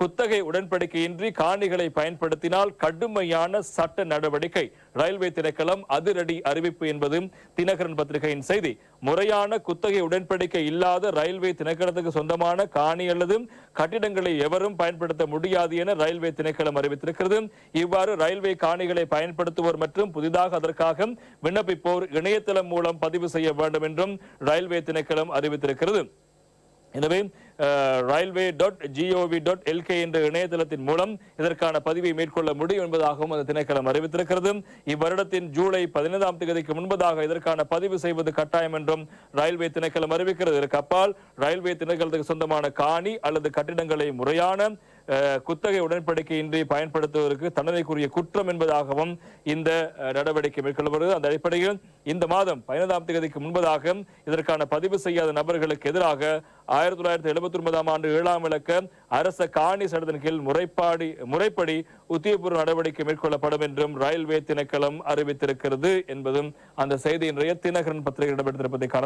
குத்தகை உடன்படிக்கையின்றி காணிகளை பயன்படுத்தினால் கடுமையான சட்ட நடவடிக்கை. ரயில்வே திணைக்களம் அதிரடி அறிவிப்பு என்பதும் தினகரன் பத்திரிகையின் செய்தி. முறையான குத்தகை உடன்படிக்கை இல்லாத ரயில்வே திணைக்களத்துக்கு சொந்தமான காணி அல்லது கட்டிடங்களை எவரும் பயன்படுத்த முடியாது என ரயில்வே திணைக்களம் அறிவித்திருக்கிறது. இவ்வாறு ரயில்வே காணிகளை பயன்படுத்துவோர் மற்றும் புதிதாக அதற்காக விண்ணப்பிப்போர் இணையதளம் மூலம் பதிவு செய்ய வேண்டும் என்றும் ரயில்வே திணைக்களம் அறிவித்திருக்கிறது. எனவே railway dot G O V dot L K என்ற இணையதளத்தின் மூலம் இதற்கான பதிவை மேற்கொள்ள முடியும் என்பதாகவும் அந்த திணைக்களம் அறிவித்திருக்கிறது. இவ்வருடத்தின் ஜூலை பதினைந்தாம் தேதிக்கு முன்பதாக இதற்கான பதிவு செய்வது கட்டாயம் என்றும் ரயில்வே திணைக்களம் அறிவிக்கிறது. இதற்கு அப்பால் ரயில்வே திணைக்களத்துக்கு சொந்தமான காணி அல்லது கட்டிடங்களை முறையான குத்தகை உடன்படிக்கையின்றி பயன்படுத்துவதற்கு தண்டனைக்குரிய குற்றம் என்பதாகவும் இந்த நடவடிக்கை மேற்கொள்ளப்படுகிறது. அந்த அடிப்படையில் இந்த மாதம் பதினைந்தாம் தேதிக்கு முன்பதாக இதற்கான பதிவு செய்யாத நபர்களுக்கு எதிராக ஆயிரத்தி தொள்ளாயிரத்தி எழுபத்தி ஒன்பதாம் ஆண்டு ஏழாம் இலக்க அரச காணி சட்டத்தின் கீழ் முறைப்பாடி முறைப்படி உத்தியபூர்வ நடவடிக்கை மேற்கொள்ளப்படும் என்றும் ரயில்வே திணைக்களம் அறிவித்திருக்கிறது என்பதும் அந்த செய்தி இன்றைய தினகரன் பத்திரிகை இடம்பெற்றிருப்பதை காணலாம்.